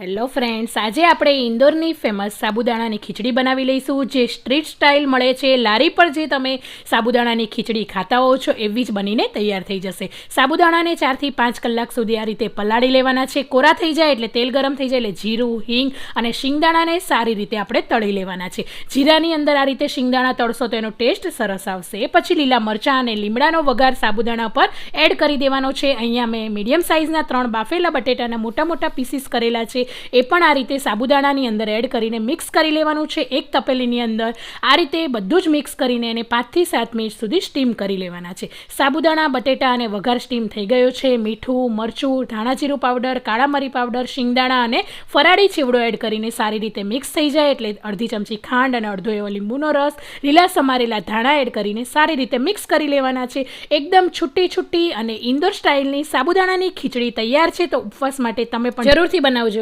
Hello friends આજે આપણે ઇન્દોરની famous સાબુદાણાની ખીચડી બનાવી લઈશું, જે સ્ટ્રીટ સ્ટાઇલ મળે છે. લારી પર જે તમે સાબુદાણાની ખીચડી ખાતા હોવ છો, એવી જ બનીને તૈયાર થઈ જશે. સાબુદાણાને ચારથી પાંચ કલાક સુધી આ રીતે પલાળી લેવાના છે. કોરા થઈ જાય એટલે તેલ ગરમ થઈ જાય એટલે જીરું, હિંગ અને શિંગદાણાને સારી રીતે આપણે તળી લેવાના છે. જીરાની અંદર આ રીતે શિંગદાણા તળશો તો એનો ટેસ્ટ સરસ આવશે. પછી લીલા મરચાં અને લીમડાનો વઘાર સાબુદાણા પર એડ કરી દેવાનો છે. અહીંયા મેં મીડિયમ સાઇઝના ત્રણ બાફેલા બટેટાના મોટા મોટા પીસીસ કરેલા છે. એ પણ આ રીતે સાબુદાણાની અંદર એડ કરીને મિક્સ કરી લેવાનું છે, એક તપેલીની અંદર. આ રીતે બધું જ મિક્સ કરીને એને પાંચથી સાત મિનિટ સુધી સ્ટીમ કરી લેવાના છે. સાબુદાણા, બટેટા અને વઘાર સ્ટીમ થઈ ગયો છે. મીઠું, મરચું, ધાણાજીરું પાવડર, કાળા મરી પાવડર, શિંગદાણા અને ફરાળી ચીવડો એડ કરીને સારી રીતે મિક્સ થઈ જાય એટલે અડધી ચમચી ખાંડ અને અડધો એવો લીંબુનો રસ, લીલા સમારેલા ધાણા એડ કરીને સારી રીતે મિક્સ કરી લેવાના છે. એકદમ છૂટી છૂટી અને ઇન્દોર સ્ટાઇલની સાબુદાણાની ખીચડી તૈયાર છે, તો ઉપવાસ માટે તમે પણ જરૂરથી બનાવજો.